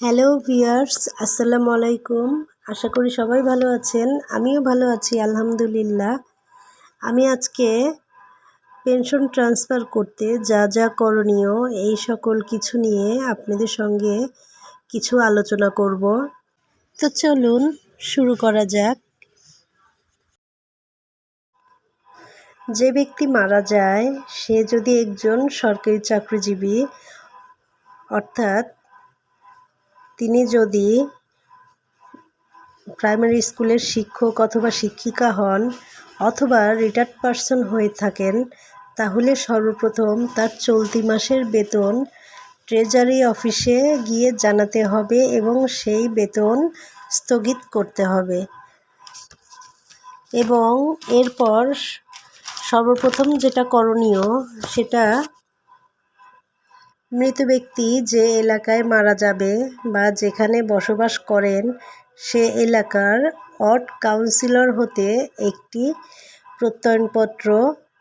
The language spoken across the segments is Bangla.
হ্যালো ভিয়ার্স আসসালামু আলাইকুম। আশা করি সবাই ভালো আছেন। আমিও ভালো আছি, আলহামদুলিল্লাহ। আমি আজকে পেনশন ট্রান্সফার করতে যা যা করণীয়, এই সকল কিছু নিয়ে আপনাদের সঙ্গে কিছু আলোচনা করব। তো চলুন, শুরু করা যাক। যে ব্যক্তি মারা যায়, সে যদি একজন সরকারি চাকরিজীবী, অর্থাৎ তিনি যদি প্রাইমারি স্কুলের শিক্ষক অথবা শিক্ষিকা হন অথবা রিটায়ার্ড পার্সন হয়ে থাকেন, তাহলে সর্বপ্রথম তার চলতি মাসের বেতন ট্রেজারি অফিসে গিয়ে জানাতে হবে এবং সেই বেতন স্থগিত করতে হবে। এবং এরপর সর্বপ্রথম যেটা করণীয় সেটা মৃত ব্যক্তি যে এলাকায় মারা যাবে বা যেখানে বসবাস করেন, সে এলাকার ওয়ার্ড কাউন্সিলর হতে একটি প্রত্যয়নপত্র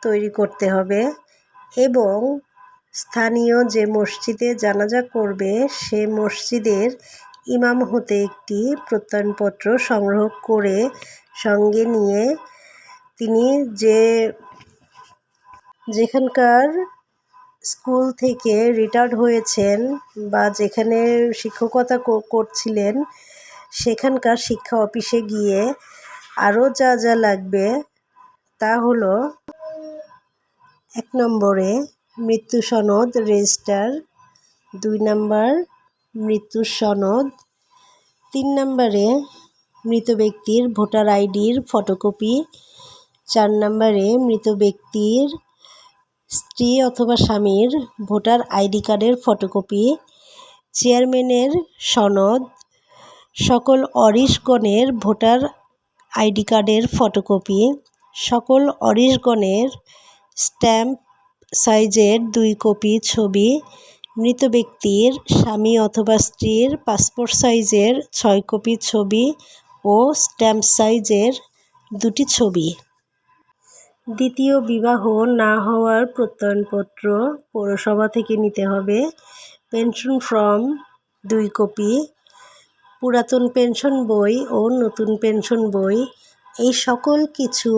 তৈরি করতে হবে এবং স্থানীয় যে মসজিদে জানাজা করবে, সে মসজিদের ইমাম হতে একটি প্রত্যয়নপত্র সংগ্রহ করে সঙ্গে নিয়ে তিনি যে, যেখানকার স্কুল থেকে রিটায়ার্ড হয়েছেন বা যেখানে শিক্ষকতা করছিলেন, সেখানকার শিক্ষা অফিসে গিয়ে আরও যা যা লাগবে তা হলো এক নম্বরে মৃত্যু সনদ রেজিস্টার দুই নম্বর মৃত্যু সনদ, তিন নম্বরে মৃত ব্যক্তির ভোটার আইডির ফটোকপি চার নম্বরে মৃত ব্যক্তির স্ত্রী অথবা স্বামীর ভোটার আইডি কার্ডের ফটোকপি, চেয়ারম্যানের সনদ, সকল অরিশগণের ভোটার আইডি কার্ডের ফটোকপি, সকল অরিশগণের স্ট্যাম্প সাইজের দুই কপি ছবি, মৃত ব্যক্তির স্বামী অথবা স্ত্রীর পাসপোর্ট সাইজের ছয় কপি ছবি ও স্ট্যাম্প সাইজের দুটি ছবি। দ্বিতীয় বিবাহ না হওয়ার প্রত্যয়নপত্র পৌরসভা থেকে নিতে হবে। পেনশন ফর্ম দুই কপি, পুরাতন পেনশন বই ও নতুন পেনশন বই, এই সকল কিছু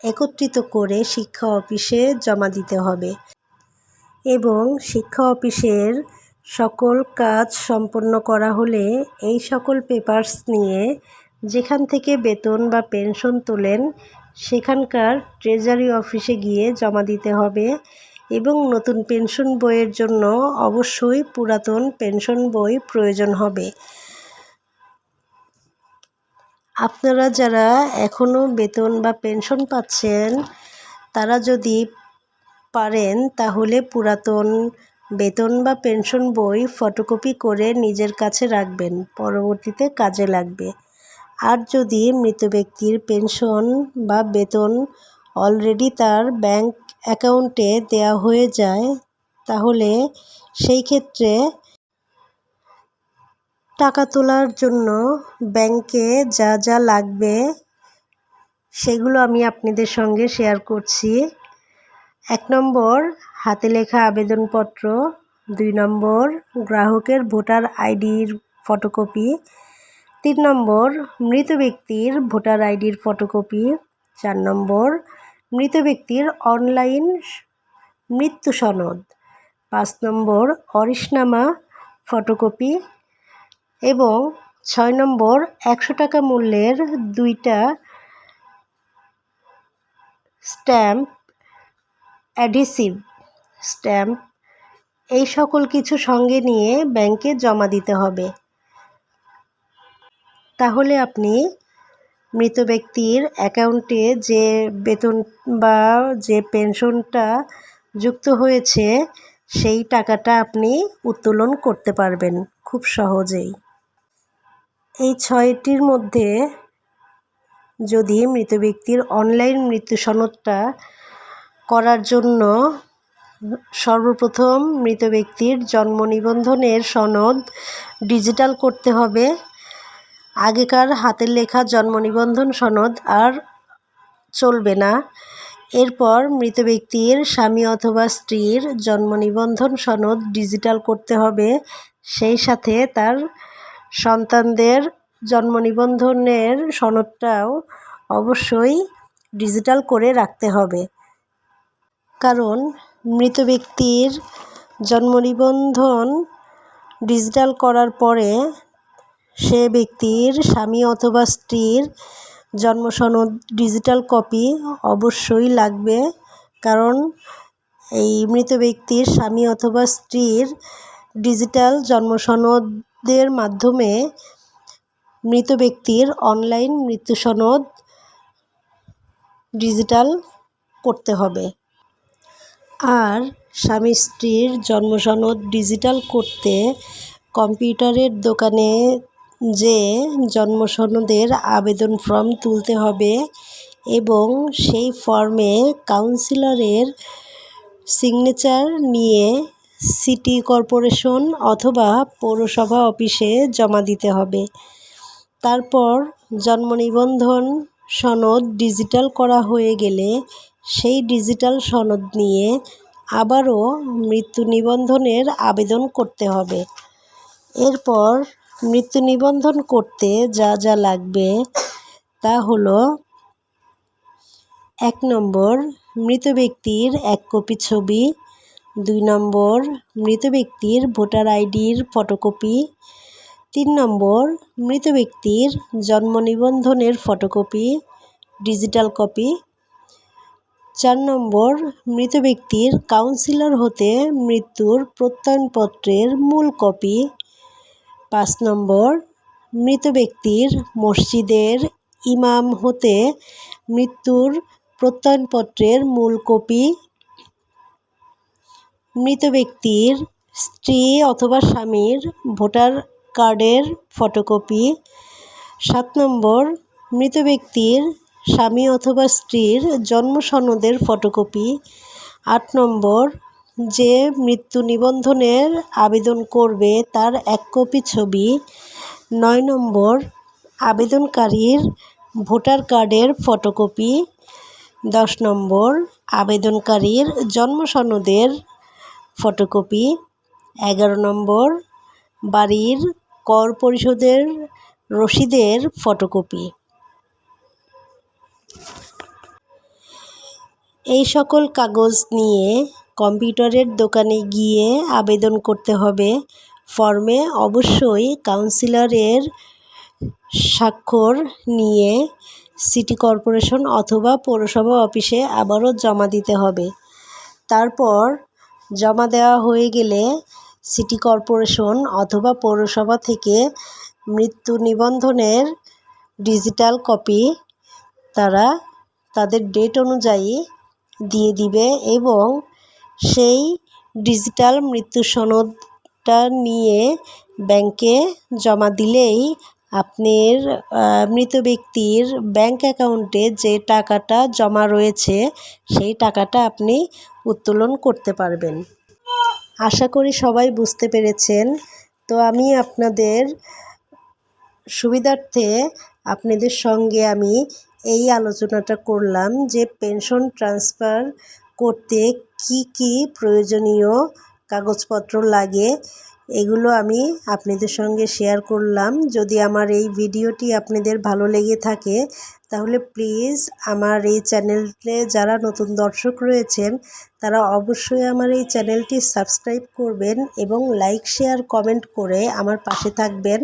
একত্রিত করে শিক্ষা অফিসে জমা দিতে হবে এবং শিক্ষা অফিসের সকল কাজ সম্পন্ন করা হলে এই সকল পেপার্স নিয়ে যেখান থেকে বেতন বা পেনশন তোলেন সেখানকার ট্রেজারি অফিসে গিয়ে জমা দিতে হবে এবং নতুন পেনশন বইয়ের জন্য অবশ্যই পুরাতন পেনশন বই প্রয়োজন হবে। আপনারা যারা এখনও বেতন বা পেনশন পাচ্ছেন, তারা যদি পারেন তাহলে পুরাতন বেতন বা পেনশন বই ফটোকপি করে নিজের কাছে রাখবেন, পরবর্তীতে কাজে লাগবে। আর যদি মৃত ব্যক্তির পেনশন বা বেতন অলরেডি তার ব্যাংক অ্যাকাউন্টে দেওয়া হয়ে যায়, তাহলে সেই ক্ষেত্রে টাকা তোলার জন্য ব্যাংকে যা যা লাগবে সেগুলো আমি আপনাদের সঙ্গে শেয়ার করছি। এক নম্বর, হাতে লেখা আবেদনপত্র। দুই নম্বর, গ্রাহকের ভোটার আইডির ফটোকপি। তিন নম্বর, মৃত ব্যক্তির ভোটার আইডির ফটোকপি। চার নম্বর, মৃত ব্যক্তির অনলাইন মৃত্যু সনদ। পাঁচ নম্বর অরিসনামা ফটোকপি এবং ছয় নম্বর, একশো টাকা মূল্যের দুইটা স্ট্যাম্প অ্যাডিসিভ স্ট্যাম্প। এই সকল কিছু সঙ্গে নিয়ে ব্যাংকে জমা দিতে হবে। তাহলে আপনি মৃত ব্যক্তির অ্যাকাউন্টে যে বেতন বা যে পেনশনটা যুক্ত হয়েছে, সেই টাকাটা আপনি উত্তোলন করতে পারবেন খুব সহজেই। এই ছয়টির মধ্যে যদি মৃত ব্যক্তির অনলাইন মৃত্যু সনদটা করার জন্য সর্বপ্রথম মৃত ব্যক্তির জন্ম নিবন্ধনের সনদ ডিজিটাল করতে হবে আগেকার হাতের লেখা জন্ম নিবন্ধন সনদ আর চলবে না। এরপর মৃত ব্যক্তির স্বামী অথবা স্ত্রীর জন্ম নিবন্ধন সনদ ডিজিটাল করতে হবে। সেই সাথে তার সন্তানদের জন্ম নিবন্ধনের সনদটাও অবশ্যই ডিজিটাল করে রাখতে হবে। কারণ মৃত ব্যক্তির জন্ম নিবন্ধন ডিজিটাল করার পরে সে ব্যক্তির স্বামী অথবা স্ত্রীর জন্ম সনদ ডিজিটাল কপি অবশ্যই লাগবে। কারণ এই মৃত ব্যক্তির স্বামী অথবা স্ত্রীর ডিজিটাল জন্ম সনদের মাধ্যমে মৃত ব্যক্তির অনলাইন মৃত্যু সনদ ডিজিটাল করতে হবে। আর স্বামী স্ত্রীর জন্ম সনদ ডিজিটাল করতে কম্পিউটারের দোকানে যে জন্ম সনদের আবেদন ফর্ম তুলতে হবে এবং সেই ফর্মে কাউন্সিলরের সিগনেচার নিয়ে সিটি কর্পোরেশন অথবা পৌরসভা অফিসে জমা দিতে হবে। তারপর জন্ম নিবন্ধন সনদ ডিজিটাল করা হয়ে গেলে সেই ডিজিটাল সনদ নিয়ে আবারও মৃত্যু নিবন্ধনের আবেদন করতে হবে। এরপর মৃত্যু নিবন্ধন করতে যা যা লাগবে তা হলো এক নম্বর, মৃত ব্যক্তির এক কপি ছবি। দুই নম্বর, মৃত ব্যক্তির ভোটার আইডির ফটোকপি। তিন নম্বর, মৃত ব্যক্তির জন্ম নিবন্ধনের ফটোকপি, ডিজিটাল কপি। চার নম্বর, মৃত ব্যক্তির কাউন্সিলর হতে মৃত্যুর প্রত্যয়নপত্রের মূল কপি। পাঁচ নম্বর, মৃত ব্যক্তির মসজিদের ইমাম হতে মৃত্যুর প্রত্যয়নপত্রের মূল কপি। মৃত ব্যক্তির স্ত্রী অথবা স্বামীর ভোটার কার্ডের ফটোকপি। সাত নম্বর, মৃত ব্যক্তির স্বামী অথবা স্ত্রীর জন্ম সনদের ফটোকপি। আট নম্বর যে মৃত্যু নিবন্ধনের আবেদন করবে তার এক কপি ছবি, নয় নম্বর আবেদনকারীর ভোটার কার্ডের ফটোকপি, দশ নম্বর আবেদনকারীর জন্ম সনদের ফটোকপি, এগারো নম্বর বাড়ির কর পরিশোধের রসিদের ফটোকপি। এই সকল কাগজ নিয়ে কম্পিউটারের দোকানে গিয়ে আবেদন করতে হবে। ফর্মে অবশ্যই কাউন্সিলরের স্বাক্ষর নিয়ে সিটি কর্পোরেশন অথবা পৌরসভা অফিসে আবারও জমা দিতে হবে। তারপর জমা দেওয়া হয়ে গেলে সিটি কর্পোরেশন অথবা পৌরসভা থেকে মৃত্যু নিবন্ধনের ডিজিটাল কপি তারা তাদের ডেট অনুযায়ী দিয়ে দিবে এবং সেই ডিজিটাল মৃত্যু সনদটা নিয়ে ব্যাংকে জমা দিলেই আপনার মৃত ব্যক্তির ব্যাংক অ্যাকাউন্টে যে টাকাটা জমা রয়েছে, সেই টাকাটা আপনি উত্তোলন করতে পারবেন। আশা করি সবাই বুঝতে পেরেছেন। তো আমি আপনাদের সুবিধার্থে আপনাদের সঙ্গে আমি এই আলোচনাটা করলাম যে পেনশন ট্রান্সফার করতে কি কি প্রয়োজনীয় কাগজপত্র লাগে, এগুলো আমি আপনাদের সঙ্গে শেয়ার করলাম। যদি আমার এই ভিডিওটি আপনাদের ভালো লেগে থাকে, তাহলে প্লিজ আমার এই চ্যানেলে যারা নতুন দর্শক রয়েছেন, তারা অবশ্যই আমার এই চ্যানেলটি সাবস্ক্রাইব করবেন এবং লাইক শেয়ার কমেন্ট করে আমার পাশে থাকবেন।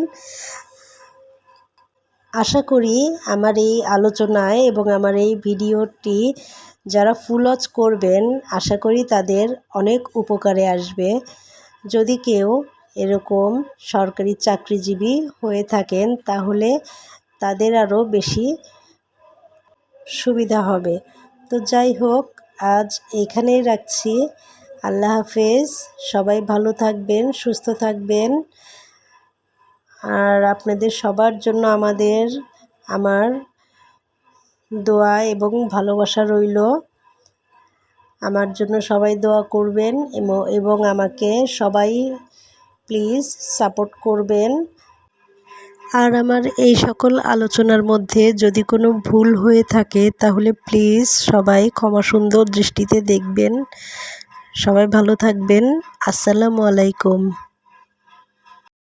আশা করি আমার এই আলোচনায় এবং আমার এই ভিডিওটি যারা ফুল ওয়াচ করবেন, আশা করি তাদের অনেক উপকারে আসবে। যদি কেউ এরকম সরকারি চাকরিজীবী হয়ে থাকেন, তাহলে তাদের আরও বেশি সুবিধা হবে। তো যাই হোক, আজ এখানেই রাখছি। আল্লাহ হাফেজ, সবাই ভালো থাকবেন, সুস্থ থাকবেন। আর আপনাদের সবার জন্য আমাদের, আমার দোয়া এবং ভালোবাসা রইল। আমার জন্য সবাই দোয়া করবেন এবং আমাকে সবাই প্লিজ সাপোর্ট করবেন। আর আমার এই সকল আলোচনার মধ্যে যদি কোনো ভুল হয়ে থাকে, তাহলে প্লিজ সবাই ক্ষমা সুন্দর দৃষ্টিতে দেখবেন। সবাই ভালো থাকবেন। আসসালামু আলাইকুম।